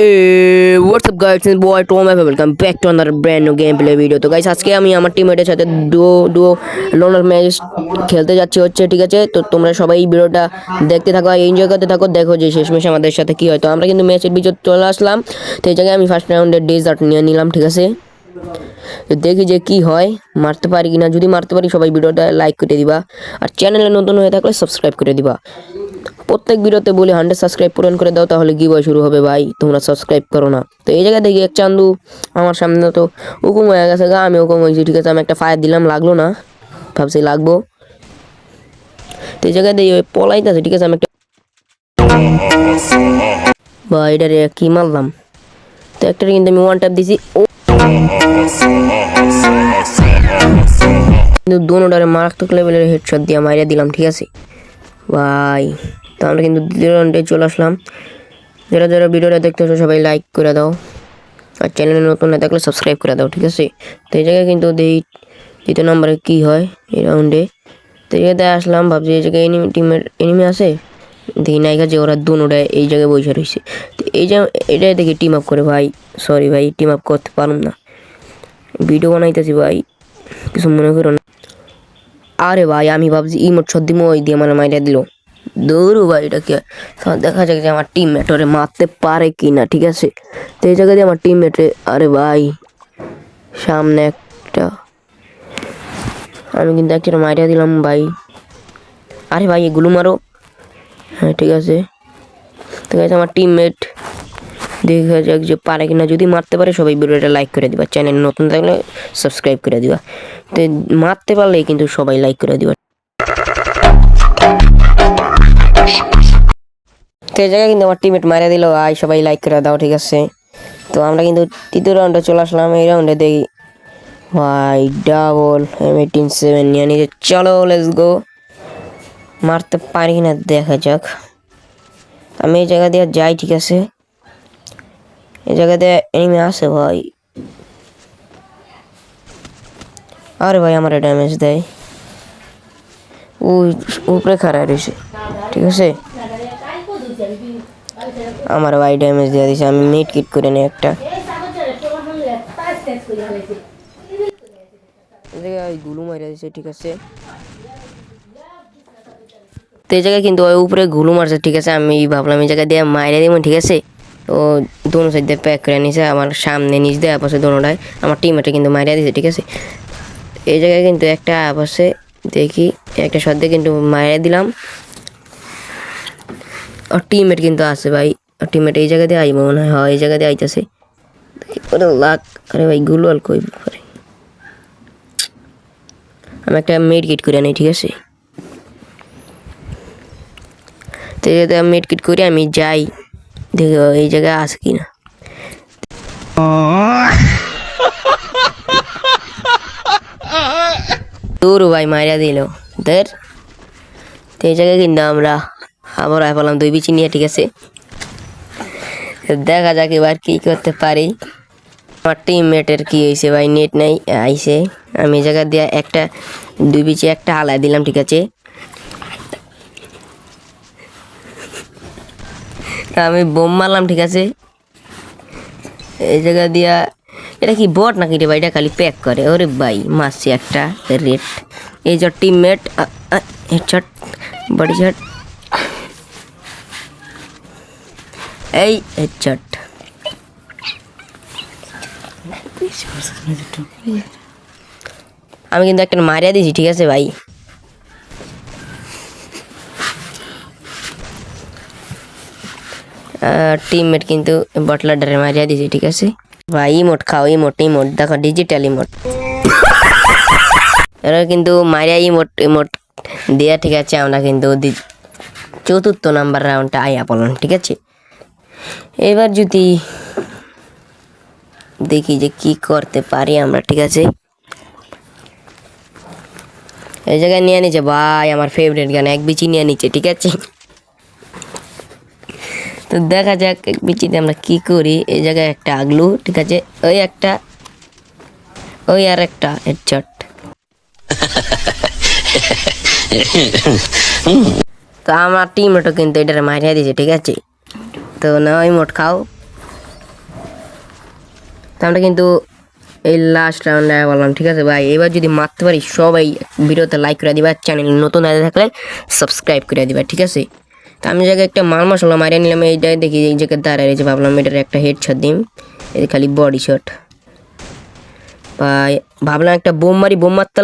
Hey, what's up guys? It's boy Tom and welcome back to another brand new gameplay video. তো guys আজকে আমি আমার টিমমেটের সাথে duo duo লোনার match খেলতে যাচ্ছি হচ্ছে ঠিক আছে? তো তোমরা সবাই ভিডিওটা দেখতে থাকো এনজয় করতে থাকো। দেখো যে শেষমেশ আমাদের সাথে কি হয়। তো আমরা কিন্তু ম্যাচের ভিতর চলে আসলাম। এই জায়গায় আমি ফার্স্ট রাউন্ডের ডেজার্ট নিয়ে নিলাম ঠিক আছে? দেখি যে কি হয়। মারতে পারি কিনা? যদি মারতে পারি সবাই ভিডিওটা লাইক করে দিবা। আর চ্যানেলে নতুন হয়ে থাকলে সাবস্ক্রাইব করে দিবা। প্রত্যেক ভিডিওতে বলি হান্ড্রেড সাবস্ক্রাইব পূরণ করে দাও, তাহলে কি বয় শুরু হবে ভাই। তোমরা সাবস্ক্রাইব করো না। তো এই জায়গায় দেখি এক চান্দু, আমার সামনে তো হুকুম হয়ে গেছে গা, আমি হুকুম হয়েছি, ঠিক আছে, আমি একটা ফায়ার দিলাম, লাগল না। ভাবছি লাগবো। তো এই জায়গায় দেখি পলাইতেছে, ঠিক আছে, আমি একটা বা এটারে কি মারলাম? তো একটা কিন্তু আমি ওয়ান ট্যাপ দিছি, ও কিন্তু দোনোটারে মারাত্মক লেভেলের হেডশট দিয়ে মারিয়ে দিলাম, ঠিক আছে? ভাই। তো আমরা কিন্তু দ্বিতীয় রাউন্ডে চলে আসলাম। যারা যারা ভিডিওটা দেখতে আসো, সবাই লাইক করে দাও। আর চ্যানেলে নতুন না থাকলে সাবস্ক্রাইব করে দাও, ঠিক আছে? তো এই জায়গায় কিন্তু দেই দ্বিতীয় নম্বরে কী হয় এই রাউন্ডে তো এই জায়গায় আসলাম, ভাবছি এই জায়গায় এনিমি টিমের এনিমি আছে? দেখি নাইকা যে ওরা দুনোটায় এই জায়গায় বসে রয়েছে। তো এই যে এটাই দেখি টিম আপ করে, ভাই সরি ভাই টিম আপ করতে পারুম না। ভিডিও বানাইতেছি ভাই, কিছু মনে করো না। আরে ভাই, আমি ভাবছি ইমোট সদ্দিমো ওই দিয়ে মানে মাইরা দিল। দৌড়ু ভাই এটা কি দেখা যাক যে আমার টিমমেট ওরে মারতে পারে কি না ঠিক আছে? তো এই জায়গায় দিয়ে আমার টিমমেটে আরে ভাই, সামনে একটা। আমি কিন্তু একটা মাইরা দিলাম ভাই। আরে ভাই, এগুলো মারো। হ্যাঁ ঠিক আছে। ঠিক আছে আমার টিমমেট দেখা যাক যে পারে কিনা। যদি মারতে পারে, সবাই ভিডিওটা লাইক করে দিবা। চ্যানেল নতুন থাকলে সাবস্ক্রাইব করে দিবা। তো মারতে পারলেই কিন্তু সবাই লাইক করে দিবা। তো জায়গায় কিন্তু আমার টিমমেট মারা দিল আই সবাই লাইক করে দাও, ঠিক আছে? তো আমরা কিন্তু তৃতীয় রাউন্ডে চলে আসলাম, এই রাউন্ডে দেখি। ভাই ডাবল এম এইটিন সেভেন নিয়ে নিয়ে চলো লেস গো মারতে পারি না, দেখা যাক। আমি এই জায়গা দিয়ে যাই, ঠিক আছে? এই জায়গাতে এনিমি আছে ভাই। আরে ভাই, আমার ড্যামেজ দেয়। ওই উপরে খারাপ রয়েছে, ঠিক আছে? আমার ভাই ড্যামেজ দিয়ে দিছে, আমি মিট কিট করে নিই একটা। গুলু মারা ঠিক আছে। তো এই জায়গায় কিন্তু ওই উপরে গুলু মারছে, ঠিক আছে। আমি ভাবলাম এই জায়গায় দিয়ে মাইরে দিব ঠিক আছে। তো দোনো সাইড দিয়ে প্যাক করে নিছে, আমার সামনে নিচ দিয়ে আপসে দোনোটায় আমার টিমেটে কিন্তু মাইরা দিছে, ঠিক আছে। এই জায়গায় কিন্তু একটা আপসে দেখি, একটা শব্দে কিন্তু মাইরা দিলাম। আর টিমমেট কিন্তু আছে ভাই। টিমমেট এই জায়গা দিয়ে আইব মনে হয় হ্যাঁ, এই জায়গা দিয়ে আইতেছে। ওরে লাখ আরে ভাই গুলো আর কই পারে আমি একটা মেড কিট করে আনি ঠিক আছে? তো এই জায়গাতে মেড কিট করে আমি যাই। দেখি এই জায়গায় আছে কি না দূর ভাই মারিয়া দিল। দের তো এই জায়গায় কিন্তু আমরা আবার পেলাম দুই বিচি নিয়ে, ঠিক আছে? দেখা যাক এবার কি করতে পারি। আমার টিমমেটের কি হয়েছে ভাই? নেট নাই আইসে আমি জায়গা দিয়ে একটা, দুই বিচি একটা হালাই দিলাম, ঠিক আছে? আমি বোম মারলাম, ঠিক আছে? এই জায়গা দিয়া, এটা কি বট নাকি রে ভাই? এটা খালি প্যাক করে। ওরে ভাই, মারছি একটা রেট এই যে টিমমেট হেডশট বডি শট এই হেডশট আমি কিন্তু একটা মারিয়া দিয়েছি, ঠিক আছে ভাই? টিমমেট কিন্তু বটলাডারে মারিয়া দিয়েছে, ঠিক আছে? ভাই ইমোট খাও ইমোট ইমোট দেখো ডিজিটাল ইমোট এরা কিন্তু মারিয়া ইমোট ইমোট দেয়া, ঠিক আছে? আমরা কিন্তু চতুর্থ নাম্বার রাউন্ডটা আয়া পড়লাম ঠিক আছে? এবার যদি দেখি যে কি করতে পারি আমরা, ঠিক আছে? এই জায়গায় নিয়ে নিচ্ছে ভাই, আমার ফেভারিট গান, এক বিচি নিয়ে নিচ্ছে ঠিক আছে? তো দেখা যাক, এক বিচিতে আমরা কি করি? এই জায়গায় একটা আগলু, ঠিক আছে? ওই একটা, ওই আর একটা হেডশট তো আমার টিমমেটও কিন্তু এটারে মারিয়া দিয়েছে, ঠিক আছে? তো না, ওই মোট খাও। তা আমরা কিন্তু এই লাস্ট রাউন্ডে বললাম ঠিক আছে ভাই? এবার যদি মারতে পারি, সবাই ভিডিওতে লাইক করে দিবা চ্যানেল নতুন আগে থাকলে সাবস্ক্রাইব করে দিবা, ঠিক আছে? তা আমি জায়গায় একটা মাল মশলা মারিয়ে নিলাম, এই জায়গায় দেখি, এই জায়গায় দাঁড়ায় রয়েছে, ভাবলাম এটার একটা হেড শট দিম। এই খালি বডি শট ভাই, ভাবলাম একটা বোম মারি, বোম মারতে